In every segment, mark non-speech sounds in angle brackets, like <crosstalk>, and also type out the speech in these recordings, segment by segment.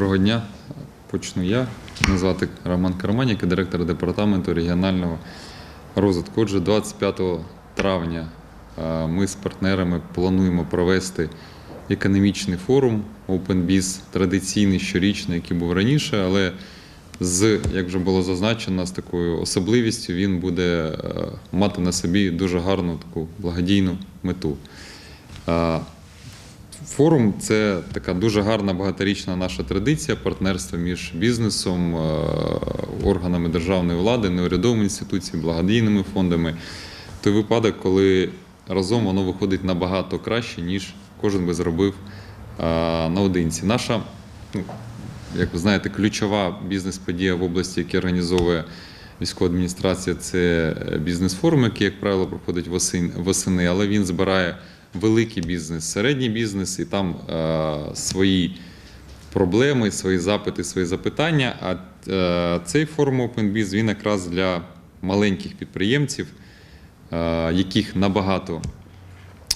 Доброго дня. Почну я. Мене звати Роман Карманік, директор департаменту регіонального розвитку. Отже, 25 травня е, ми з партнерами плануємо провести економічний форум OpenBiz, традиційний щорічний, який був раніше, але з, як вже було зазначено, з такою особливістю він буде е, мати на собі дуже гарну таку благодійну мету. Е, Форум це така дуже гарна багаторічна наша традиція партнерства між бізнесом, е, органами державної влади, неурядовими інституціями, благодійними фондами. Той випадок, коли разом воно виходить набагато краще, ніж кожен би зробив е, наодинці. Наша, ну, як ви знаєте, ключова бізнес-подія в області, яка організовує військова адміністрація, це бізнес-форум, який, як правило, проходить восени, але він збирає великий бізнес, середній бізнес, і там е, свої проблеми, свої запити, свої запитання. А е, цей форум OpenBiz, він якраз для маленьких підприємців, е, яких набагато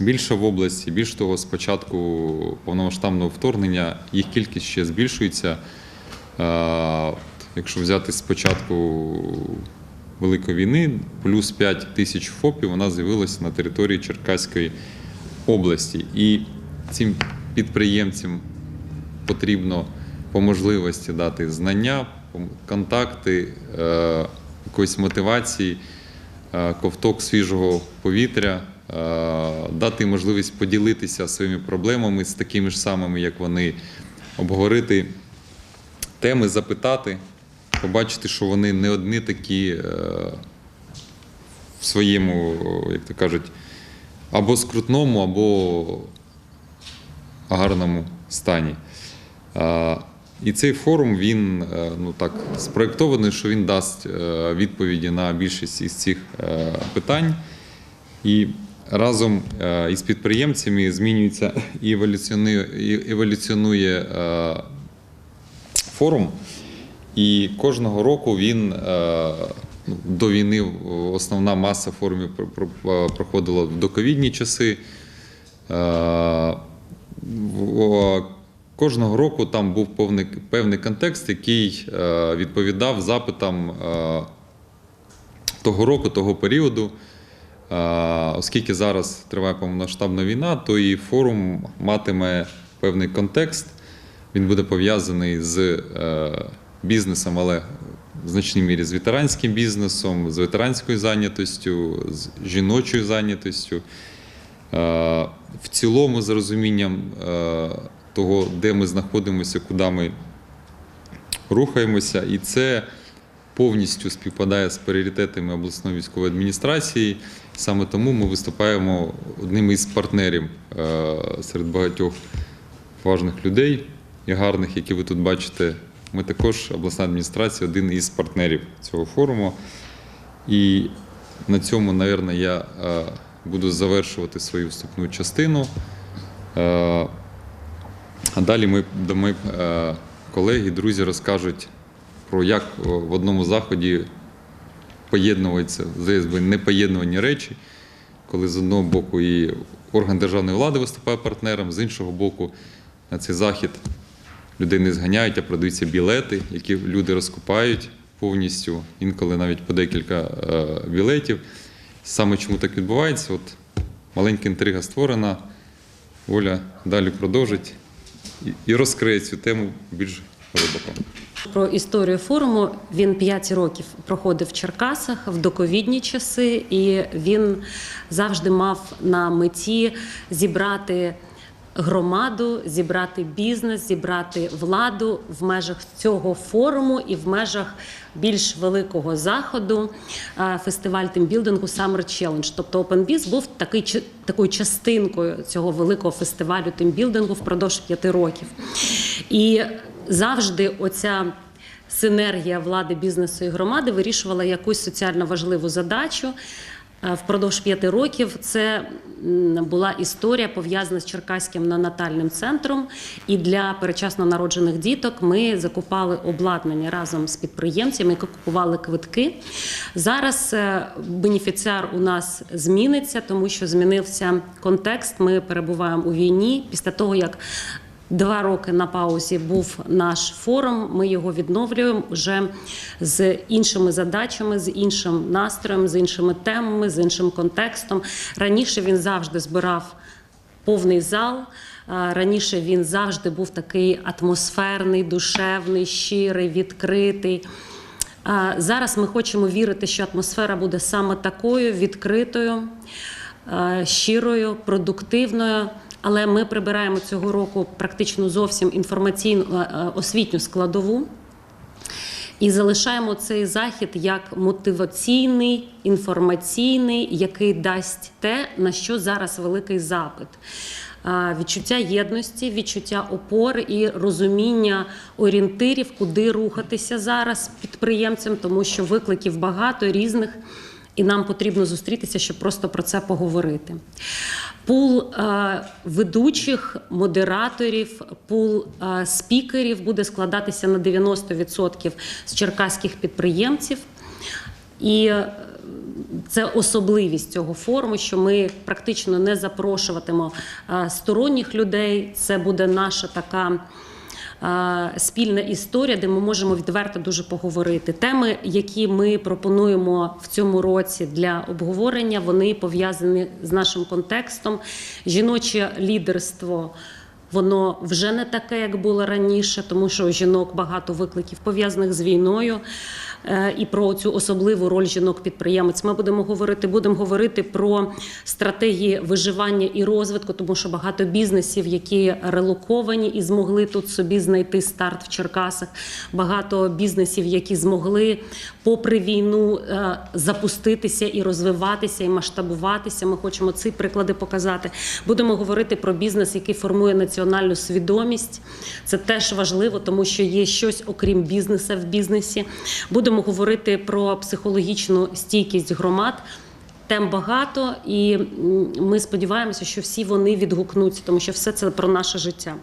більше в області. Більш того, з початку повномасштабного вторгнення їх кількість ще збільшується. Е, Якщо взяти з початку Великої війни, плюс 5 тисяч ФОПів вона з'явилася на території Черкаської області. І цим підприємцям потрібно по можливості дати знання, контакти, е, якоїсь мотивації, е, ковток свіжого повітря, е, дати можливість поділитися своїми проблемами з такими ж самими, як вони, обговорити теми, запитати, побачити, що вони не одні такі в своєму, як то кажуть, або скрутному, або гарному стані. І цей форум він е, ну так спроєктований, що він дасть е, відповіді на більшість із цих е, питань. І разом із підприємцями змінюється і еволюціонує, і еволюціонує форум. І кожного року він до війни основна маса форумів про- проходила в доковідні часи. Е, Кожного року там був певний контекст, який е, відповідав запитам е, того року, того періоду. Е, Оскільки зараз триває повномасштабна війна, то і форум матиме певний контекст. Він буде пов'язаний з е, бізнесом, але в значній мірі з ветеранським бізнесом, з ветеранською зайнятостю, з жіночою зайнятостю. Е, В цілому, з розумінням е, того, де ми знаходимося, куди ми рухаємося, і це повністю співпадає з пріоритетами обласної військової адміністрації. Саме тому ми виступаємо одним із партнерів е, серед багатьох важних людей і гарних, які ви тут бачите. Ми також, обласна адміністрація, один із партнерів цього форуму. І на цьому, мабуть, я е, буду завершувати свою вступну частину. Е, А далі ми, мої е, колеги, друзі розкажуть про як в одному заході поєднуються, би, непоєднувані речі, коли з одного боку і орган державної влади виступає партнером, з іншого боку, на цей захід людей не зганяють, а продаються білети, які люди розкупають повністю, інколи навіть по декілька е, білетів. Саме чому так відбувається? От маленька інтрига створена. Оля далі продовжить і- розкриє цю тему більш глибоко. Про історію форуму він 5 років проходив в Черкасах в доковідні часи, і він завжди мав на меті зібрати громаду, зібрати бізнес, зібрати владу в межах цього форуму і в межах більш великого заходу е, фестиваль тимбілдингу Summer Challenge. Тобто OpenBiz був такий такою частинкою цього великого фестивалю тимбілдингу впродовж п'яти років. І завжди оця синергія влади, бізнесу і громади вирішувала якусь соціально важливу задачу. Е, Впродовж п'яти років це була історія пов'язана з Черкаським нанатальним центром. І для перечасно народжених діток ми закупали обладнання разом з підприємцями, які купували квитки. Зараз е, бенефіціар у нас зміниться, тому що змінився контекст. Ми перебуваємо у війні після того, як Два роки на паузі був наш форум. Ми його відновлюємо вже з іншими задачами, з іншим настроєм, з іншими темами, з іншим контекстом. Раніше він завжди збирав повний зал. Раніше він завжди був такий атмосферний, душевний, щирий, відкритий. Зараз ми хочемо вірити, що атмосфера буде саме такою відкритою, е, щирою, продуктивною. Але ми прибираємо цього року практично зовсім інформаційну е, е, освітню складову. І залишаємо цей захід як мотиваційний, інформаційний, який дасть те, на що зараз великий запит. Відчуття єдності, відчуття опори і розуміння орієнтирів, куди рухатися зараз підприємцям, тому що викликів багато різних, і нам потрібно зустрітися, щоб просто про це поговорити. Пул е, ведучих, модераторів, пул е, спікерів буде складатися на 90% з черкаських підприємців. І е, це особливість цього форуму, що ми практично не запрошуватимо е, сторонніх людей. Це буде наша така спільна історія, де ми можемо відверто дуже поговорити. Теми, які ми пропонуємо в цьому році для обговорення, вони пов'язані з нашим контекстом. Жіноче лідерство. Воно вже не таке, як було раніше, тому що у жінок багато викликів пов'язаних з війною. Е, І про цю особливу роль жінок-підприємець ми будемо говорити. Будемо говорити про стратегії виживання і розвитку, тому що багато бізнесів, які релоковані і змогли тут собі знайти старт в Черкасах. Багато бізнесів, які змогли, попри війну, е, запуститися і розвиватися, і масштабуватися. Ми хочемо ці приклади показати. Будемо говорити про бізнес, який формує національну свідомість. Це теж важливо, тому що є щось окрім бізнесу в бізнесі. Будемо говорити про психологічну стійкість громад. Тем багато, і ми сподіваємося, що всі вони відгукнуться, тому що все це про наше життя.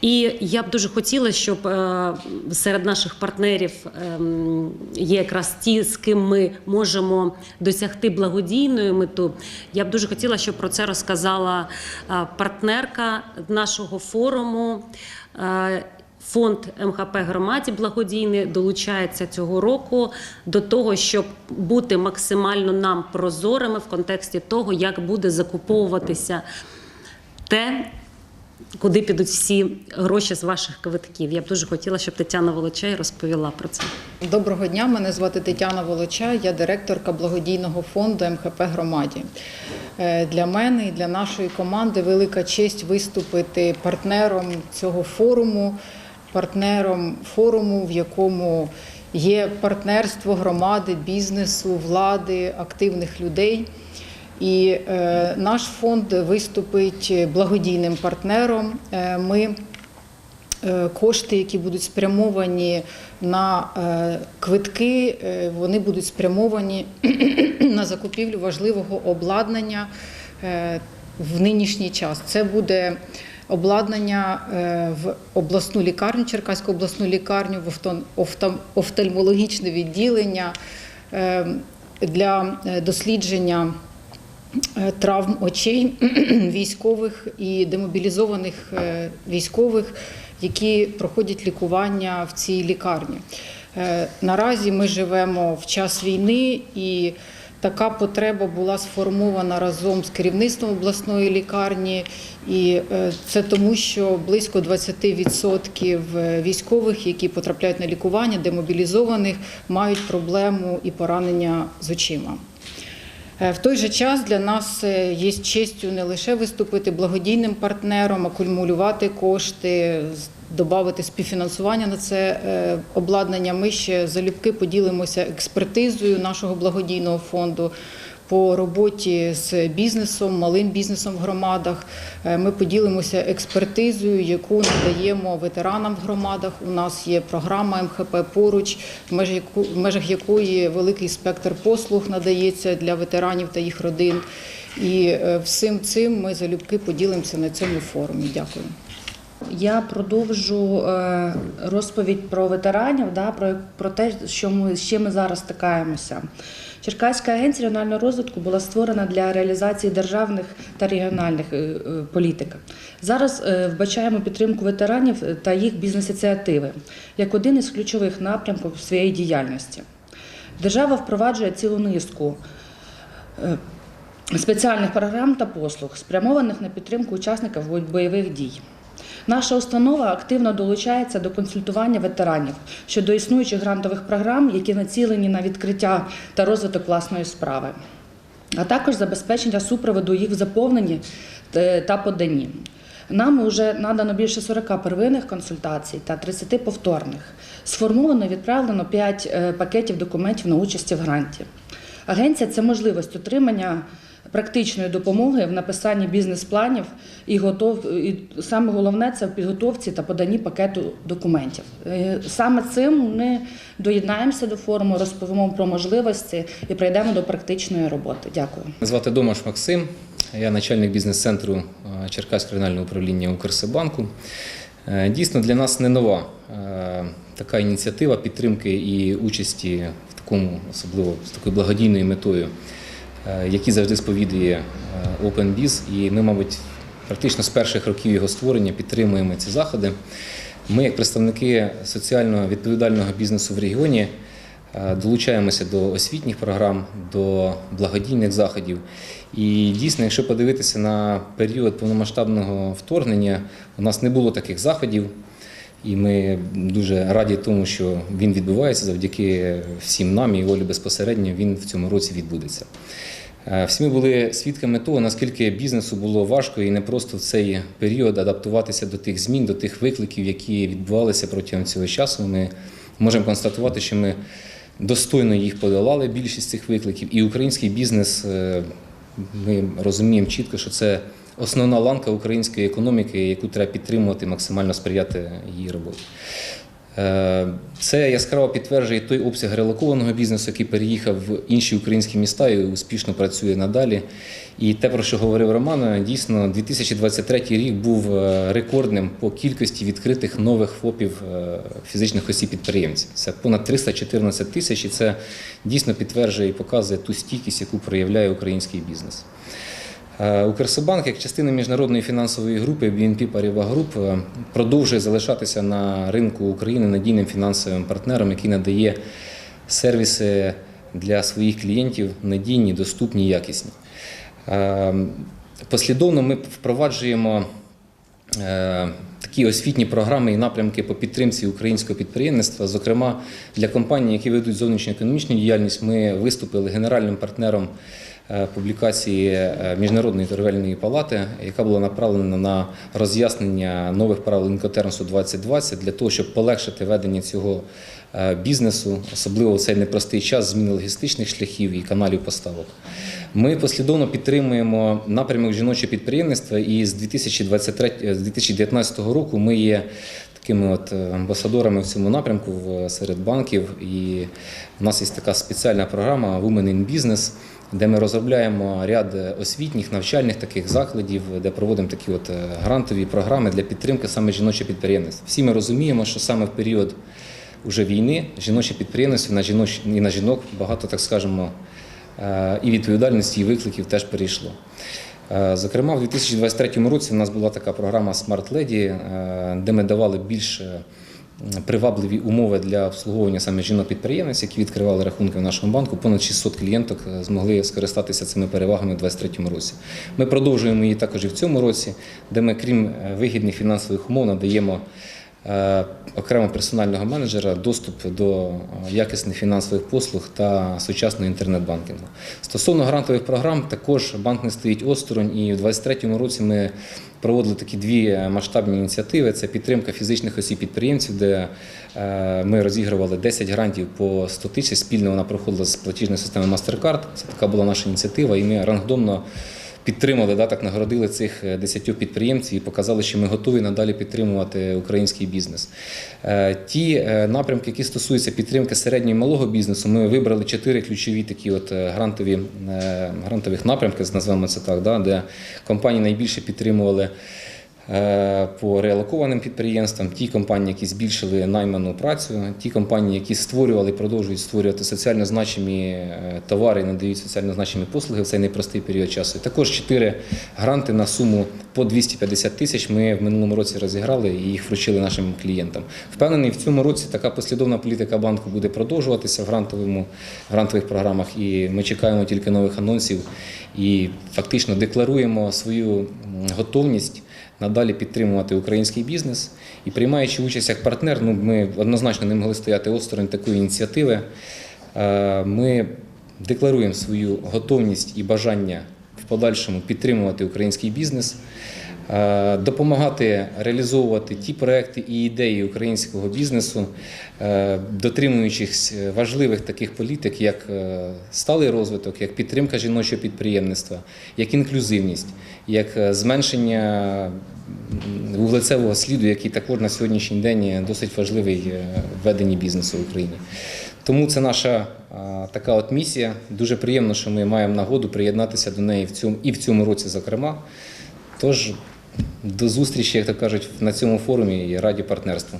І я б дуже хотіла, щоб е, серед наших партнерів ем, є якраз ті, з ким ми можемо досягти благодійної мету. Я б дуже хотіла, щоб про це розказала е, партнерка нашого форуму. Фонд МХП громаді благодійний долучається цього року до того, щоб бути максимально нам прозорими в контексті того, як буде закуповуватися те, куди підуть всі гроші з ваших квитків. Я б дуже хотіла, щоб Тетяна Волочай розповіла про це. Доброго дня, мене звати Тетяна Волоча, я директорка благодійного фонду МХП громаді. Е, Для мене і для нашої команди велика честь виступити партнером цього форуму, партнером форуму, в якому є партнерство громади, бізнесу, влади, активних людей. І е, наш фонд виступить благодійним партнером. Е, Ми Е, Кошти, які будуть спрямовані на е, квитки, е, вони будуть спрямовані <clears throat> на закупівлю важливого обладнання в нинішній час. Це буде обладнання е, в обласну лікарню, Черкаську обласну лікарню, в офтальмологічне відділення е, для е, дослідження травм очей <clears throat> військових і демобілізованих військових, які проходять лікування в цій лікарні. Наразі ми живемо в час війни і. Така потреба була сформована разом з керівництвом обласної лікарні, і е, це тому, що близько 20% військових, які потрапляють на лікування, демобілізованих, мають проблему і поранення з очима. Е, В той же час для нас е, є честю не лише виступити благодійним партнером, акумулювати кошти, додати співфінансування на це е, обладнання. Ми ще залюбки поділимося експертизою нашого благодійного фонду. По роботі з бізнесом, малим бізнесом в громадах Е, ми поділимося експертизою, яку надаємо ветеранам в громадах. У нас є програма МХП поруч, в межах якої великий спектр послуг надається для ветеранів та їх родин. І е, всім цим ми залюбки поділимося на цьому форумі. Дякую. Я продовжу е, розповідь про ветеранів, про, про те, що ми, з чим ми зараз стикаємося. Черкаська агенція регіонального розвитку була створена для реалізації державних та регіональних е, е, політик. Зараз е, вбачаємо підтримку ветеранів та їх бізнес-ініціативи як один із ключових напрямків своєї діяльності. Держава впроваджує цілу низку спеціальних програм та послуг, спрямованих на підтримку учасників бойових дій. Наша установа активно долучається до консультування ветеранів щодо існуючих грантових програм, які націлені на відкриття та розвиток власної справи, а також забезпечення супроводу їх в заповненні е, та поданні. Нам вже надано більше 40 первинних консультацій та 30 повторних. Сформовано і відправлено 5 пакетів документів на участь в гранті. Агенція це можливість отримання практичної допомоги в написанні бізнес-планів і готов і саме головне це в підготовці та поданні пакету документів. Е, Саме цим ми доєднаємося до форуму, розповімо про можливості і прийдемо до практичної роботи. Дякую. Звати Домаш Максим, я начальник бізнес-центру е, Черкаського регіонального управління Укрсибанку. Е, Дійсно, для нас не нова така ініціатива підтримки і участі в такому, особливо з такою благодійною метою, які завжди сповідує е, OpenBiz. І ми, мабуть, практично з перших років його створення підтримуємо ці заходи. Ми, як представники соціально відповідального бізнесу в регіоні, Е, Долучаємося до освітніх програм, до благодійних заходів. І дійсно, якщо подивитися на період повномасштабного вторгнення, у нас не було таких заходів, і ми дуже раді тому, що він відбувається завдяки всім нам і Олі безпосередньо він в цьому році відбудеться. Е, Всі ми були свідками того, наскільки бізнесу було важко і не просто в цей період адаптуватися до тих змін, до тих викликів, які відбувалися протягом цього часу. Ми можемо констатувати, що ми достойно їх подолали, більшість цих викликів. І український бізнес, е, ми розуміємо чітко, що це основна ланка української економіки, яку треба підтримувати, максимально сприяти її роботі. Е, Це яскраво підтверджує той обсяг релокованого бізнесу, який переїхав в інші українські міста і успішно працює надалі. І те, про що говорив Роман, дійсно 2023 рік був е, рекордним по кількості відкритих нових ФОПів е, фізичних осіб підприємців. Це понад 314 тисяч, і це дійсно підтверджує і показує ту стійкість, яку проявляє український бізнес. Е, Укрсибанк, як частина міжнародної фінансової групи BNP Paribas Group, е, продовжує залишатися на ринку України надійним фінансовим партнером, який надає сервіси для своїх клієнтів надійні, доступні, якісні. Е, Послідовно ми впроваджуємо такі освітні програми і напрямки по підтримці українського підприємництва. Зокрема, для компаній, які ведуть зовнішньоекономічну діяльність, ми виступили генеральним партнером публікації е, Міжнародної торговельної палати, яка була направлена на роз'яснення нових правил інкотермсу 2020 для того, щоб полегшити ведення цього е, бізнесу, особливо в цей непростий час зміни логістичних шляхів і каналів поставок. Ми послідовно підтримуємо напрямок жіночого підприємництва і з 2023, е, з 2019 року ми є такими от е, амбасадорами в цьому напрямку серед банків. І в нас є така спеціальна програма Women in Business, де ми розробляємо ряд освітніх, навчальних таких закладів, де проводимо такі от е, грантові програми для підтримки саме жіночого підприємництва. Всі ми розуміємо, що саме в період уже війни жіноче підприємництво на жіноч і на жінок багато, так скажемо, е, і відповідальності, і викликів теж перейшло. Е, Зокрема, в 2023 році у нас була така програма Lady, е, де ми давали більш е, привабливі умови для обслуговування саме жінок-підприємець, які відкривали рахунки в нашому банку. Понад 600 клієнток е, змогли скористатися цими перевагами у 2023 році. Ми продовжуємо її також і в цьому році, де ми, крім е, вигідних фінансових умов, надаємо окремо персонального менеджера доступ до е, якісних фінансових послуг та сучасного інтернет-банкінгу. Стосовно грантових програм, також банк не стоїть осторонь, і в 2023 році ми проводили такі дві е, масштабні ініціативи: це підтримка фізичних осіб підприємців, де е, ми розігрували 10 грантів по 100 тисяч. Спільно вона проходила з платіжної системи MasterCard. Це така була наша ініціатива, і ми рандомно підтримали, да, так нагородили цих е, 10 підприємців і показали, що ми готові надалі підтримувати український бізнес. Е, Ті е, напрямки, які стосуються підтримки середнього і малого бізнесу, ми вибрали чотири ключові такі от е, грантові, е, грантових напрямки, назвемо це так, да, де компанії найбільше підтримували. Е, по реалокованим підприємствам, ті компанії, які збільшили найману працю, ті компанії, які створювали продовжують створювати соціально значимі е, товари, надають соціально значимі послуги в цей непростий період часу. Також чотири гранти на суму по 250 тисяч ми в минулому році розіграли і їх вручили нашим клієнтам. Впевнений, в цьому році така послідовна політика банку буде продовжуватися в грантовому грантових програмах, і ми чекаємо тільки нових анонсів і фактично декларуємо свою готовність надалі підтримувати український бізнес. І приймаючи участь як партнер, ну ми однозначно не могли стояти осторонь такої ініціативи. Е, Ми декларуємо свою готовність і бажання в подальшому підтримувати український бізнес, допомагати реалізовувати ті проекти і ідеї українського бізнесу, е, дотримуючись важливих таких політик, як е, сталий розвиток, як підтримка жіночого підприємництва, як інклюзивність, як е, зменшення вуглецевого сліду, який також на сьогоднішній день досить важливий е, в веденні бізнесу в Україні. Тому це наша така от місія. Дуже приємно, що ми маємо нагоду приєднатися до неї в цьому і в цьому році, зокрема. Тож до зустрічі, як то кажуть, на цьому форумі і раді партнерству.